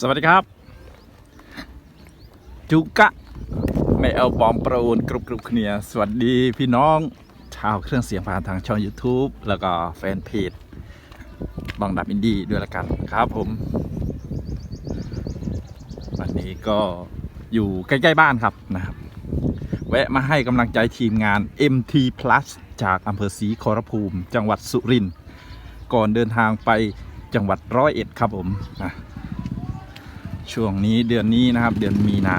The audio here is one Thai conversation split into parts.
สวัสดีครับ จุกะไม่เอาบอมประโอนกรุบกรุบเคลียสวัสดีพี่น้อง ชาวเครื่องเสียงผ่านทางช่อง YouTube แล้วก็แฟนเพจบองดับอินดี้ด้วยละกันครับผม วันนี้ก็อยู่ใกล้ ๆ บ้านครับนะครับแวะมาให้กำลังใจทีมงาน MT Plus จากอำเภอศรีขอรภูมิ จังหวัดสุรินทร์ก่อนเดินทางไปจังหวัดร้อยเอ็ดครับผมนะ ช่วงนี้เดือนนี้นะครับ เดือนมีนา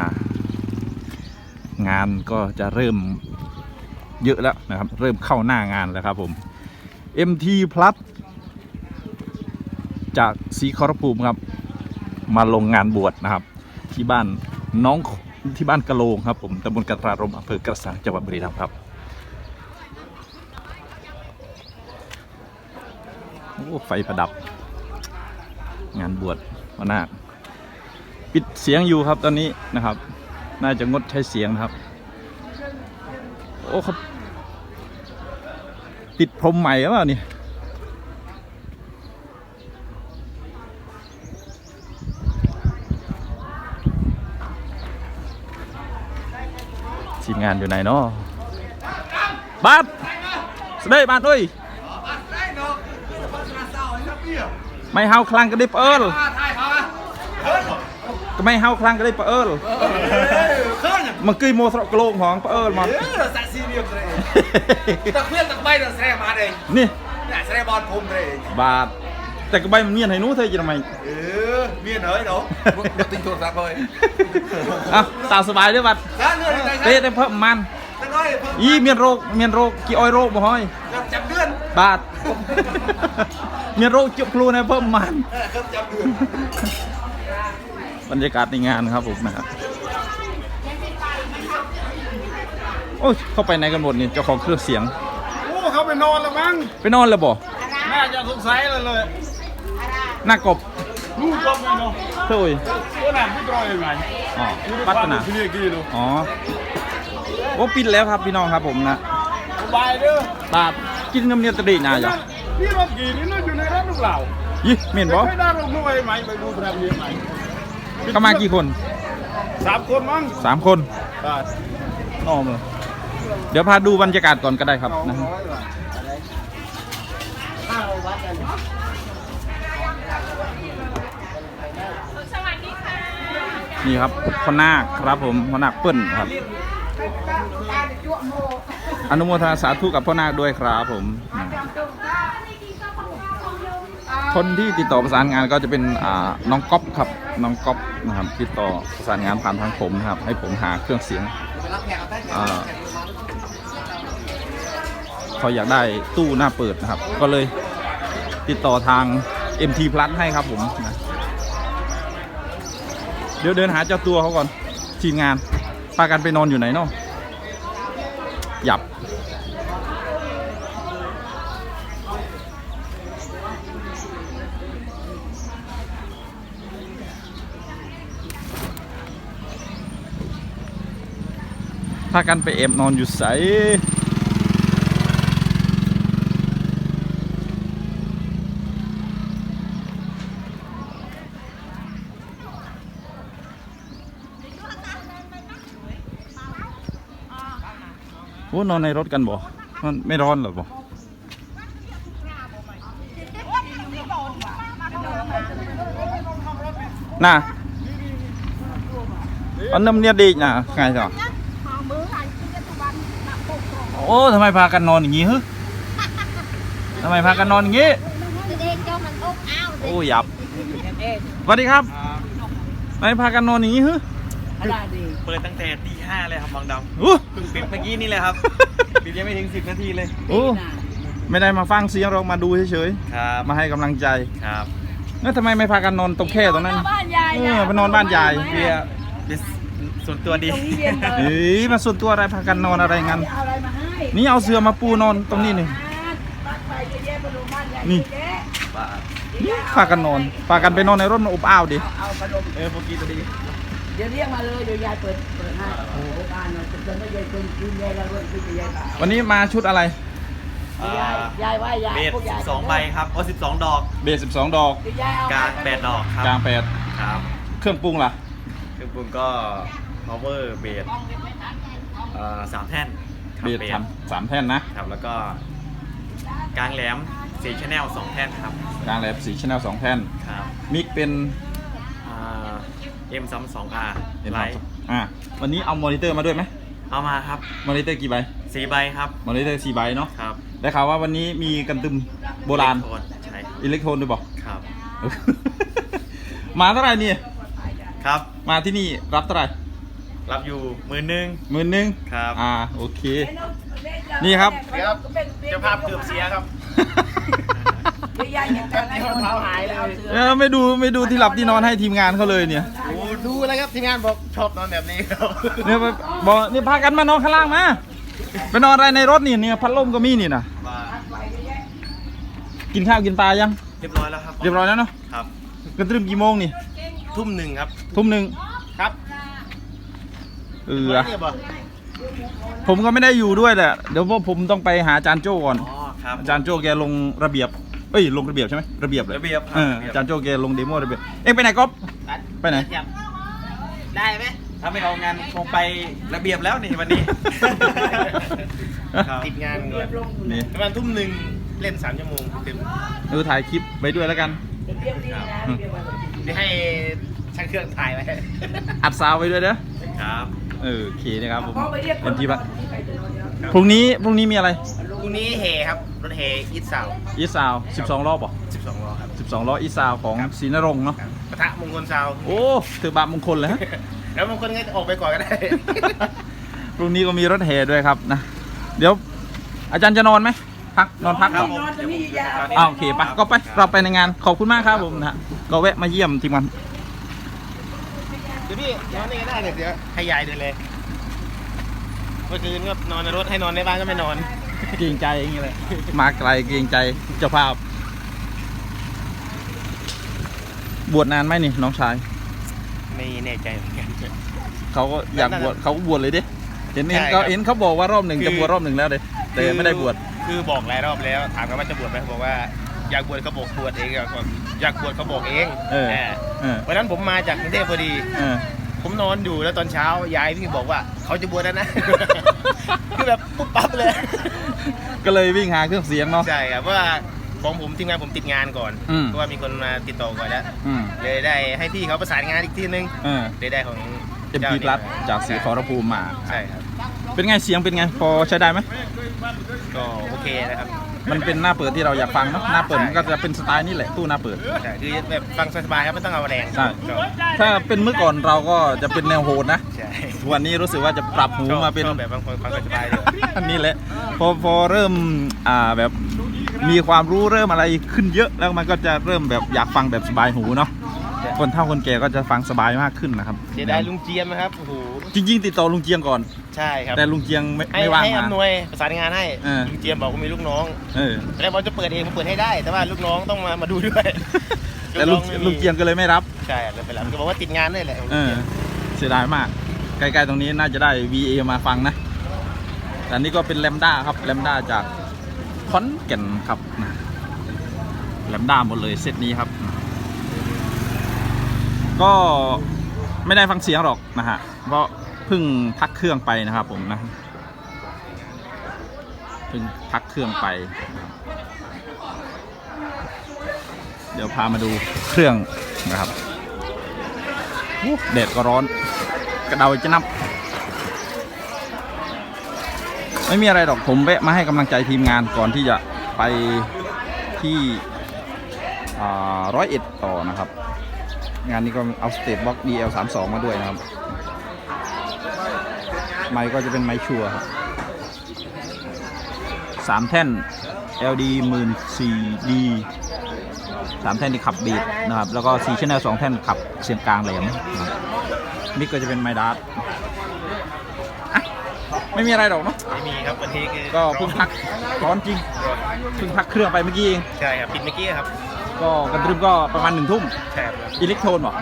งานก็จะเริ่มเยอะแล้วนะครับ เริ่มเข้าหน้างานแล้วครับผม MT Plus จากศรีขอรภูมิครับ มาลงงานบวชนะครับ ที่บ้านน้องที่บ้านกะโลงครับผมตำบลกระตรารมอำเภอกระสังจังหวัดบุรีรัมย์ครับโอ้ไฟประดับ งานบวชวันหน้า ปิดเสียงอยู่ครับตอนนี้นะครับ น่าจะงดใช้เสียงนะครับ โอ้ครับติดพรมใหม่หรือเปล่านี่ทีมงานอยู่ไหนเนาะบาสสเดย์บาสเอ้ยไม่เฮาคลังก็ได้เปิล ក្មេងហៅខ្លាំងក្ដីប្អើលមកគីមកស្រុកក្លោកហ្មងប្អើលមកសាក់ស៊ីរៀបស្រែតើគ្មានតបីដល់ស្រែបានទេនេះអ្នកស្រែបនភូមិទេបាទតែក្បៃមិនមានហើយនោះទេជិះម៉េចអឺមានហើយដល់មកទិញទូរស័ព្ទហើយអោះតើសុបាយទេបាទទេតែភើប្រហែលយីមានរោគមានរោគគេអោយរោគមកហើយចាប់ដឿនបាទមានរោគជក់ខ្លួនហើយភើប្រហែលចាប់ដឿន บรรยากาศในงานครับผมนะครับโอ้ยเข้าไปไหนกันหมดนี่เจ้าของเครื่องเสียงโอ้เขาไปนอนแล้วมั้งไปนอนแล้วบ่น่าจะสงสัยเลยเลยหน้ากบลูกก็ไม่นอนเฮ้ยตัวนั้นพี่ตรอยยังไงอ๋อปัตนาพี่เรียกกี่ดูอ๋อโอ้ปิดแล้วครับพี่น้องครับผมนะสบายเด้อบาทกินน้ำเนียตะดีนาจ้ะพี่รถกี่นี่น่าอยู่ในร้านลูกเหล่ายี่เมียนบ่เคยได้ลงด้วยไหมไปดูพระเรียนไหม เข้ามากี่คนสามคนมั้งสามคนนอมเลยเดี๋ยวพาดูบรรยากาศก่อนก็ได้ครับนะฮะนี่ครับพ่อนาคครับผมพ่อนาคเปิ้ลครับ อนุโมทนาสาธุกับพ่อนาคด้วยครับผม คนที่ติดต่อประสานงานก็จะเป็นน้องก๊อฟครับน้องก๊อฟนะครับติดต่อประสานงานผ่านทางผมนะครับ ให้ผมหาเครื่องเสียงเขาอยากได้ตู้หน้าเปิดนะครับ ก็เลยติดต่อทาง MT Plus ให้ครับผมนะเดี๋ยวเดินหาเจ้าตัวเขาก่อน ทีมงานพากันไปนอนอยู่ไหนเนาะหยับากันไปเอบนอนอยู่ใสโอ้นอนในรถกันบ่มันไม่ร้อนหรอบ่น่ะอันน้ำเนี่ยดีน่ะไงจ๊ะ โอ้ทำไมพากันนอนอย่างงี้ฮึทำไมพากันนอนอย่างงี้ โอ้ยับสวัสดีครับทำไมพากันนอนอย่างงี้ฮึเปิดตั้งแต่ตีห้าเลยครับบางดอู้ำเพิ่งปิดเมื่อกี้นี่เลยครับ ปิดยังไม่ถึงสิบนาทีเลยโอ้ไม่ได้มาฟังเสียงเรามาดูเฉยครับๆ มาให้กำลังใจ ครับ แล้วทำไมไม่พากันนอนตรงแค่ตรงนั้น บ้านยายเออไปนอนบ้านยาย เบียร์เป็น ส่วนตัวดีตรงนี้เย็นเลยเฮ้ยมาส่วนตัวอะไรพากันนอนอะไรงั้น เอาอะไรมาให้นี่เอาเสือมาปูนอนตรงนี้นี่ บ้านไปจะแยกไปดูบ้านยายนี่แกะนี่พากันนอนพากันไปนอนในรถมันอบอ้าวดิเอาพัดลมเออพวกกี้ตัวดีเดี๋ยวเรียกมาเลยเดี๋ยวยายเปิดเปิดให้โอ้โหบ้านเราจะจะไม่ยายเป็นคืนยายเราด้วยคืนยายวันนี้มาชุดอะไรยายยายว่ายายเบสพวกยายสองใบครับโอ้สิบสองดอก เบสสิบสองดอกเดี๋ยวยายเอากลางแปดดอกครับ กลางแปดครับเครื่องปรุงล่ะ เครื่องปรุงก็ power base เอ่อสามแท่นครัเบสทำสามแท่นนะ ครับแล้วก็กลางแหลมสี่ชแนลสองแท่นครับกลางแหลมสีชแนลสองแท่น ครับมิกเป็นเอ็มซัมสองอาร์เห็นไลครับท์อ่าวันนี้เอามอนิเตอร์มาด้วยไหมเอามาครับมอนิเตอร์กี่ใบสี่ใบครับมอนิเตอร์สี่ใบเนาะครับได้ข่าวว่าวันนี้มีกันตึมโบราณโทนใช่อิเล็กโทรนด้วยบอกครับ มาเท่าไหร่นี่ครับ มาที่นี่รับเท่าไหร่ รับอยู่หมื่นหนึ่ง หมื่นหนึ่งครับ อ่าโอเค นี่ครับ เจ้าภาพเกือบเสียครับยายยังการให้คนเท้าหายเลยเออไม่ดูไม่ดูที่หลับที่นอนให้ทีมงานเขาเลยเนี่ยโอ้ดูแล้วครับทีมงานบอกชอบนอนแบบนี้ครับเนี่ยไปบอกนี่พากันมานอนข้างล่างมาไปนอนอะไรในรถนี่เนี่ยพัดลมก็มีนี่นะมากินข้าวกินปลายังเรียบร้อยแล้วครับเรียบร้อยแล้วเนาะครับกระตรึมกี่โมงนี่ทุ่มหนึ่งครับทุ่มหนึ่งครับ เออ เนี่ยบอกผมก็ไม่ได้อยู่ด้วยแหละ เดี๋ยวพวกผมต้องไปหาอาจารย์โจ้ก่อน อ๋อครับอาจารย์โจ้แกลงระเบียบ เอ้ยลงระเบียบใช่ไหมระเบียบเลยระเบียบครับเออระเบียบอาจารย์โจ้แกลงเดโมระเบียบ เอ็งไปไหนก๊อฟไปไหนได้ไหมถ้าไม่เอางานคงไประเบียบแล้วนี่วันนี้ ครับ ติดงานก่อนนี่ประมาณทุ่มหนึ่งเล่นสามชั่วโมงเต็มดูถ่ายคลิปไว้ด้วยแล้วกัน เดี๋ยวให้ช่างเครื่องถ่ายไว้ อัดซาวไว้ด้วยเด้อครับ เออโอเคนะครับผมเขาไปเรียกเป็นที่ปะพรุ่งนี้พรุ่งนี้มีอะไรพรุ่งนี้เฮครับรถเฮอีทสาวอีซาว12รอบป่ะ12ล้อครับ12ล้ออีซาวของศรีนรงค์เนาะปะทะมงคลซาวโอ้ถือบาปมงคลเลยฮะแล้วบางคนก็ออกไปก่อนก็ได้พรุ่งนี้ก็มีรถแห่ด้วยครับนะ เดี๋ยวอาจารย์จะนอนไหมพักนอนพักนก่อนอนตรงนี้ยาวอ้าวโอเคปะก็ไปเราไปในงานขอบคุณมากครับผมนะฮะก็แวะมาเยี่ยมทีมงานเดี๋ ยวพี่นอนนี่ก็ได้เดี๋ยวเดี๋ยวให้ยายเดินเลย เมื่อคืนก็นอนในรถให้นอนในบ้านก็ไม่นอนเกรงใจอย่างนี้เลยมาไกลเกรงใจเจ้าภาพ บวชนานไหมนี่น้องชาย ไม่แน่ใจเหมือนกัน เขาก็อยากบวชเขาก็บวชเลยดิเห็นเห็นใช่เขาครับเห็นเขาบอกว่ารอบหนึ่งคือจะบวชรอบหนึ่งแล้วเลยแต่ไม่ได้บวชคือบอกหลายรอบแล้ว ถามกันว่าจะบวชไหมเขาบอกว่า อยากบวชเขาบอกบวชเองอะบอกอยากบวชเขาบอกเองเออแหมเออวันนั้นผมมาจากกรุงเทพพอดี เออ ผมนอนอยู่แล้วตอนเช้ายายพี่บอกว่าเขาจะบวชแล้วนะ คือแบบปุ๊บปั๊บเลย ก็เลยวิ่งหาเครื่องเสียงเนาะ ใช่ครับเพราะว่าของผมทีมงานผมติดงานก่อนอืม เพราะว่ามีคนมาติดต่อก่อนแล้วอืมเลยได้ให้พี่เขาประสานงานอีกทีนึงเออเลยได้ของเอ็มจ้าพีนี่รัฐจากสีขอรภูมิมา ใช่ครับ เป็นไงเสียงเป็นไงพอใช้ได้ไหมก็โอเคนะครับ มันเป็นหน้าเปิดที่เราอยากฟังเนาะหน้าเปิดมันก็จะเป็นสไตล์นี่แหละตู้หน้าเปิด ใช่คือแบบฟังสบายๆครับไม่ต้องเอาแรงใช่ชอบถ้าเป็นเมื่อก่อนเราก็จะเป็นแนวโหดนะใช่วันนี้รู้สึกว่าจะปรับหูชอบมาเป็น ชอบแบบบางคนฟังสบายๆเลยอันนี้แหละพอพอเริ่มอ่าแบบมีความรู้เริ่มอะไรขึ้นเยอะแล้วมันก็จะเริ่มแบบอยากฟังแบบสบายหูเนาะคนเฒ่าคนแก่ก็จะฟังสบายมากขึ้นนะครับเสียดายลุงเจียมนะครับโอ้โห จริงๆติดต่อลุงเจียงก่อน ใช่ครับแต่ลุงเจียงไม่ให้ไม่ว่างให้มา อำนวยประสานงานให้เออ ลุงเจียมบอกว่ามีลูกน้องเออแล้วบอลจะเปิดเองผมเปิดให้ได้ แต่ว่าลูกน้องต้องมามาดูด้วยแต่ลุงน้อไม่มีลุงเจียงก็เลยไม่รับ ใช่เลยไปแล้วก็บอกว่าติดงานนี่แหละเออเสียดายมากใกล้ๆตรงนี้น่าจะได้ VA มาฟังนะแต่อันนี้ก็เป็นแลมด้าครับแลมด้าจากขอนแก่นครับแลมด้าหมดเลยเซตนี้ครับ ก็ไม่ได้ฟังเสียงหรอกนะฮะเพราะ เพิ่งพักเครื่องไปนะครับผมนะเพิ่งพักเครื่องไป เดี๋ยวพามาดูเครื่องนะครับอู้แดก็ร้อน กระเดาจะนับ ไม่มีอะไรหรอกผมแวะมาให้กำลังใจทีมงานก่อนที่จะไปที่ร้อยเอ็ดต่อนะครับ งานนี้ก็เอาสเตทบ็อก DL32 มาด้วยนะครับ ไมค์ก็จะเป็นไมค์ชัวร์ครับสามแท่น LD 1 4 D สามแท่นที่ขับบีดนะครับ แล้วก็ซีชแนลสองแท่นขับเสียงกลางแหลมนะครับมิกก็จะเป็นไมดัสอะไม่มีอะไรหรอกเนาะไม่มีครับวันนี้คือก็เพิ่งพักร้อนจริงเพิ่งพักเครื่องไปเมื่อกี้เองใช่ครับปิดเมื่อกี้ครับ ก็กันตรึมก็ประมาณหนึ่งทุ่มใช่ครับอิเล็กโทรนบอก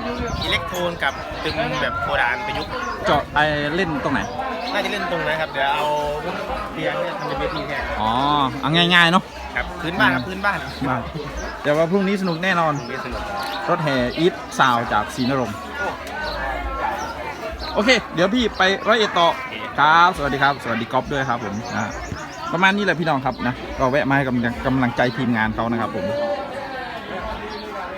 อิเล็กโทรนกับตึมแบบโบราณประยุกต์เจาะไอเล่นตรงไหน น่าจะเล่นตรงนะครับ เดี๋ยวเอาเตียงเนี่ยทำเป็นเวทีแทนอ๋อเอาง่ายๆเนาะครับพื้นบ้านครับพื้นบ้านมาเดี๋ยวว่าพรุ่งนี้สนุกแน่นอน ไม่สนุกรถแห่อีทซาวจากศรีนรงค์คโอเค เดี๋ยวพี่ไปร้อยเอ็ดต่อครับ สวัสดีครับ สวัสดีก๊อฟด้วยครับผมนะประมาณนี้แหละพี่น้องครับนะก็แวะมาให้กำลังกำลังใจทีมงานเขานะครับผม